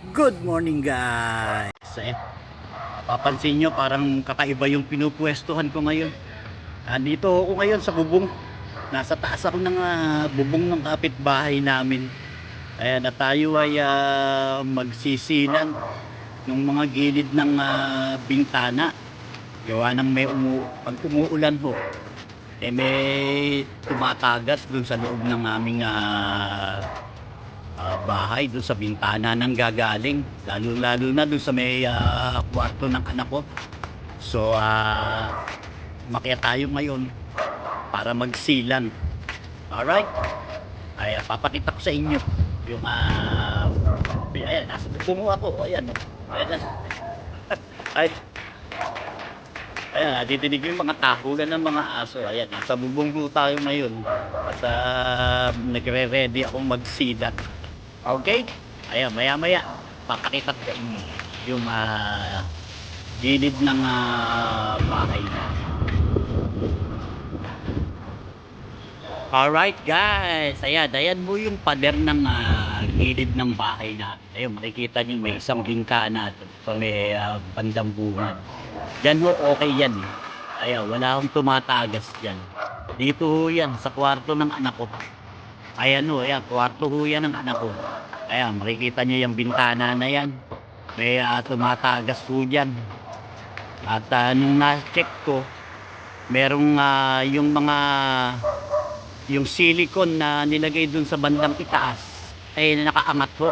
Good morning guys! Eh, papansin nyo parang kakaiba yung pinupwestuhan ko ngayon. Andito ako ngayon sa bubong. Nasa taas ako ng ah, bubong ng kapitbahay namin. Ayan na tayo ay ah, magsisinan ng mga gilid ng ah, bintana. Gawa ng may umu pag umuulan ho. Eh may tumatagas dun sa loob ng aming ah, ah, bahay doon sa bintana ng gagaling. Lalo lalo na doon sa may ah, kwarto ng anak ko. So ah makaya tayo ngayon para magsilan alright? Ay papakita ko sa inyo yung ah ayan nasa bubong ako. Ayan ayan ay. Ayan, titinig yung mga tahulan ng mga aso. Ayan, nasa bubong tayo ngayon. At ah, nagre-ready akong magsilat. Okay? Ayan, maya-maya, papakita ko yung ah, gilid ng ah, bahay na. Alright guys, ayan, ayan mo yung pader ng ah, gilid ng bahay na. Ayun, makikita niyo may isang bintana doon sa may ah, bandang bunga. Diyan ho, okay yan. eh. Ayan, wala akong tumatagas dyan. Dito ho yan, sa kwarto ng anak ko. Ayan ho, ayan, kwarto ho yan ng anak ko. Ayan, makikita niyo yung bintana na yan. May ah, tumatagas ho dyan. At ah, nung na-check ko, merong ah, yung mga yung silicone na nilagay dun sa bandang itaas ay nakaangat ho.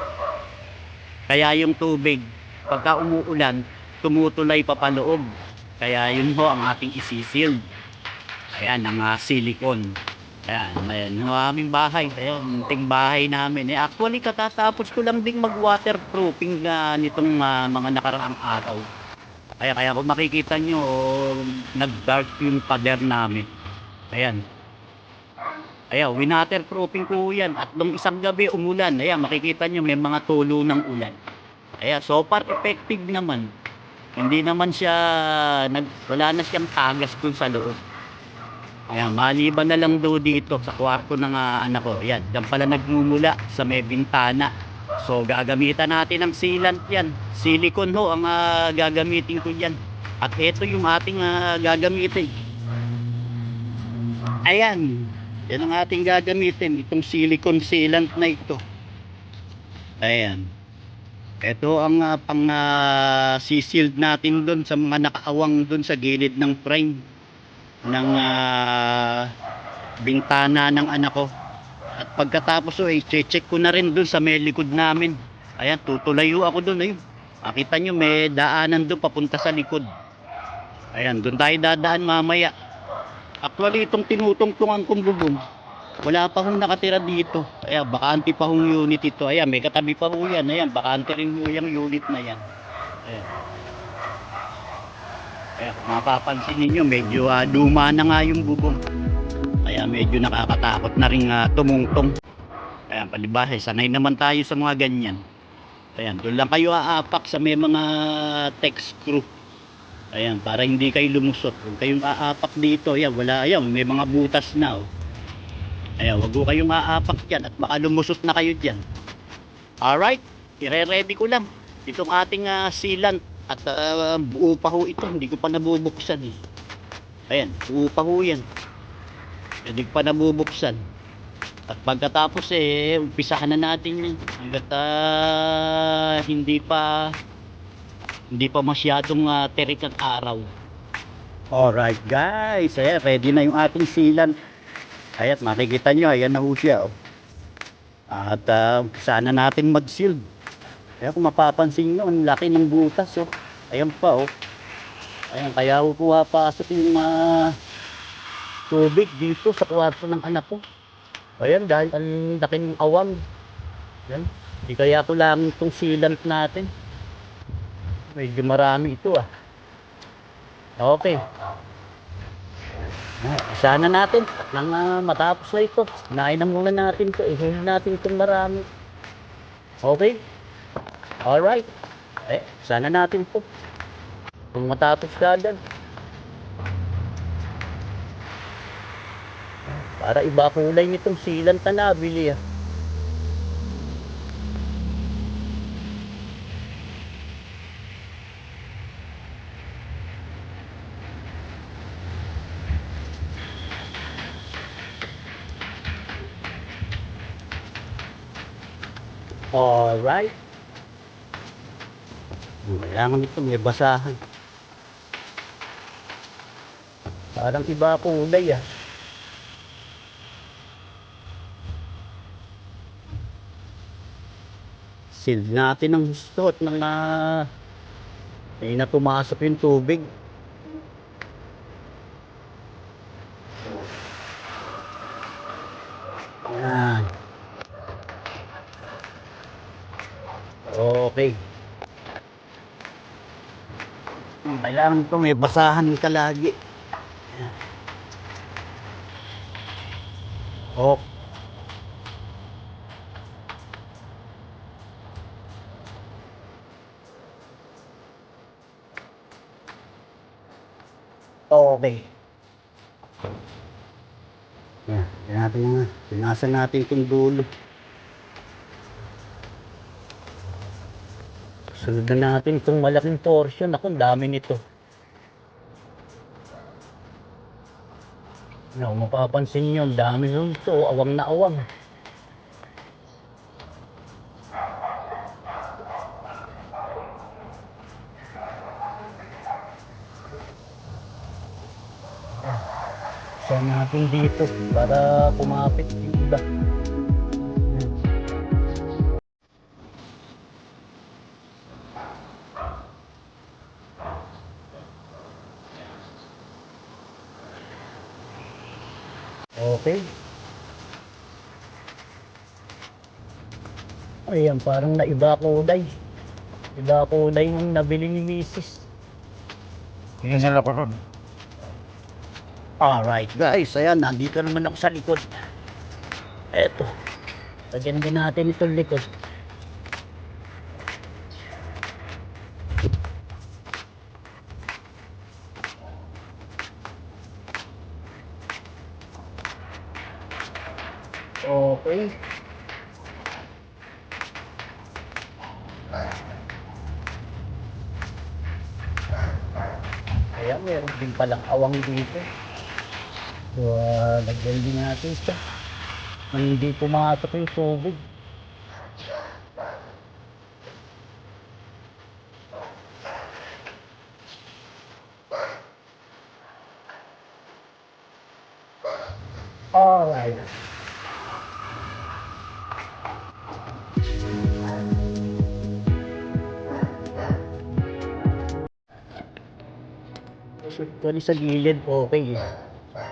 Kaya yung tubig, pagka umuulan, tumutulay pa paloob. Kaya yun ho ang ating isisil. Ayan, ang ah, silicone. Ayan, ayan, yung aming bahay. Ayan, munting bahay namin. Eh, actually, katatapos ko lang ding mag-waterproofing na nitong ah, mga nakaraang araw. Kaya, kaya kung makikita nyo, nag-dark yung pader namin. Ayan. Ayan, winaterproofing ko yan. At nung isang gabi umulan, ayan, makikita nyo may mga tulo ng ulan. Ayan, so far effective naman. Hindi naman siya, nag, wala na siyang tagas dun sa loob. Ayan, maliban na lang do dito sa kwarto ng ah, anak ko. Ayan, dyan pala nagmumula sa may bintana. So, gagamitan natin ng sealant yan. Silicone ho ang ah, gagamitin ko yan. At ito yung ating ah, gagamitin. Ayan, yan ang ating gagamitin. Itong silicone sealant na ito. Ayan. Ito ang ah, pang ah, sisild natin doon sa mga nakaawang doon sa gilid ng frame ng ah, bintana ng anak ko. At pagkatapos oh, i-check ko na rin doon sa may likod namin. Ayan, tutulayo ako doon. Ayun. Makita nyo, may daanan doon papunta sa likod. Ayan, doon tayo dadaan mamaya. Actually, itong tinutungtungan kong bubong, wala pa hong nakatira dito. Ayan, bakante pa hong unit ito. Ayan, may katabi pa ho yan. Ayan, bakante rin ho yung unit na yan. Ayan. Ayan, kung mapapansin ninyo, medyo ah, luma na nga yung bubong. Kaya medyo nakakatakot na rin ah, tumungtong. Ayan, palibasa, sanay naman tayo sa mga ganyan. Ayan, doon lang kayo aapak sa may mga tech screw. Ayan, para hindi kayo lumusot. Kung kayong aapak dito, ayan, wala, ayan, may mga butas na, oh. Ayan, wag ko kayong aapak dyan at baka lumusot na kayo dyan. Alright, ire-ready ko lang. Itong ating ah, sealant at ah, buo pa ho ito, hindi ko pa nabubuksan eh. Ayan, buo pa ho yan. Hindi ko pa nabubuksan. At pagkatapos eh, umpisahan na natin yan. Hanggat ah, hindi pa hindi pa masyadong uh, terik ang araw. Alright guys, ayan, ready na yung ating sealant. Ayan, makikita nyo, ayan na ho siya. Oh. At uh, sana natin mag-shield. Ayan, kung mapapansin nyo, ang laki ng butas. Oh. Ayan pa, oh. Ayan, kaya ho pumapasok yung mga tubig dito sa kwarto ng anak ko. Ayan, dahil ang laking awang. Ayan, di kaya ko lang itong sealant natin. Medyo marami ito ah. Okay. Ah, Sana natin nang ah, matapos na ito. Nain na muna natin ito. Ihin natin itong marami. Okay? Alright. Eh, sana natin po. Kung matapos kaagad. Para iba kulay nitong silan tanabili ah. Alright. Kailangan ito may basahan. Parang iba kulay ah. Seal natin ang gusto at mga may na pumasok yung tubig. Yan. Okay. Kailangan ito may basahan ka lagi. Oh. Okay. Yan, yan natin nga. Pinasan natin itong dulo. Sunod na natin itong malaking torsion. Ako, dami nito. No, mapapansin nyo, dami nun ito. Awang na awang. Siya natin dito para kumapit yung iba. Okay. Ayan, parang naiba kulay. Iba kulay yung nabili ni Mrs. Yan sila ko ron. Alright guys, ayan, nandito naman ako sa likod. Eto. Lagyan din natin itong likod. Okay. Kaya meron din palang awang dito. So, uh, lagyan din natin siya. Nang hindi pumasok yung tubig. Alright. Actually sa gilid, okay.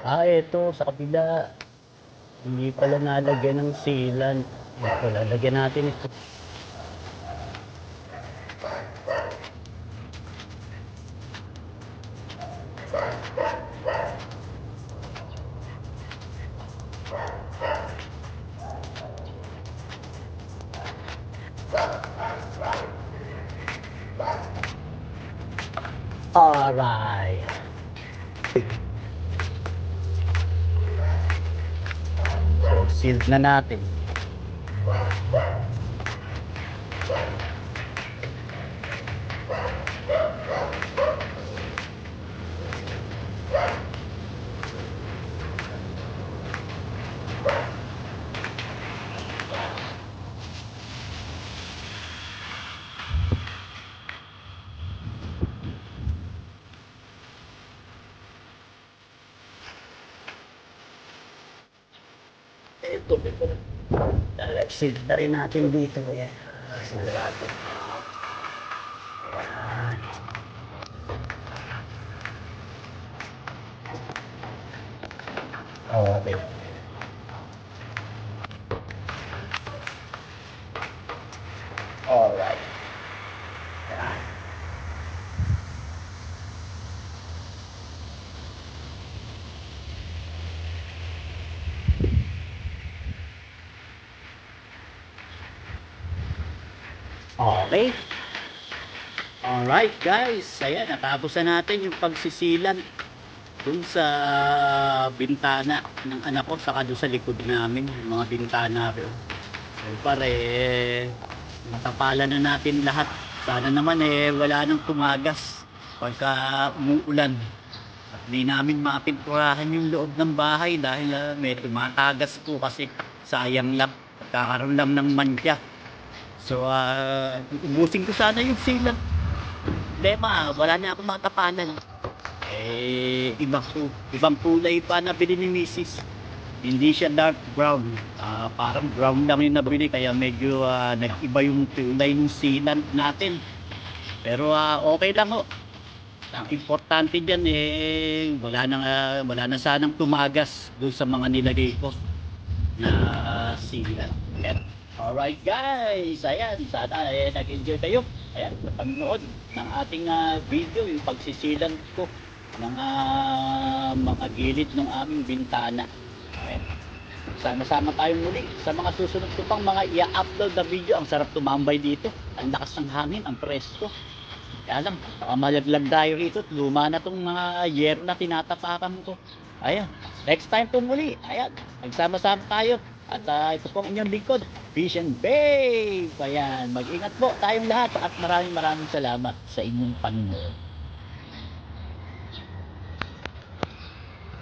Ah, eto, sa kabila. Hindi pala nalagyan ng sealant. Ito, lalagyan natin ito. Alright. So, sealed na natin. Ito, ito. Sealed na rin natin dito. Sealed natin. Ayan. Okay. Alright. Ayan. Okay. Alright guys, ayan, natapos na natin yung pagsisilan dun sa bintana ng anak ko, saka dun sa likod namin, yung mga bintana ko. So, pare, natapalan na natin lahat. Sana naman eh, wala nang tumagas pagka umuulan. At di namin mapinturahan yung loob ng bahay dahil ah, may tumatagas po kasi sayang lang. Kakaroon lang ng mantya. So, ah, ubusin ko sana yung sealant. Problema, wala na akong matapanan. Eh, ibang, ibang kulay pa nabili ni Mrs. Hindi siya dark brown. Ah, parang brown lang yung nabili kaya medyo ah, nag-iba yung kulay ng sealant natin. Pero ah, okay lang ho. Ang importante dyan eh, wala nang, ah, wala na sanang tumagas doon sa mga nilagay ko na sealant. Ayan. Alright guys, ayan, sana eh, nag-enjoy kayo. Ayan, sa panonood ng ating ah, video, yung pagsisilan ko ng ah, mga gilid ng aming bintana. Ayan. Sama-sama tayong muli sa mga susunod ko pang mga i-upload na video. Ang sarap tumambay dito. Ang lakas ng hangin, ang presko. Kaya lang, malaglag tayo rito. Luma na tong mga year na tinatapakan ko. Ayan, next time po muli. Ayan, nagsama-sama tayo. At ah, ito po ang inyong lingkod, Fish and Babe. Ayan, mag-ingat po tayong lahat at maraming maraming salamat sa inyong panonood.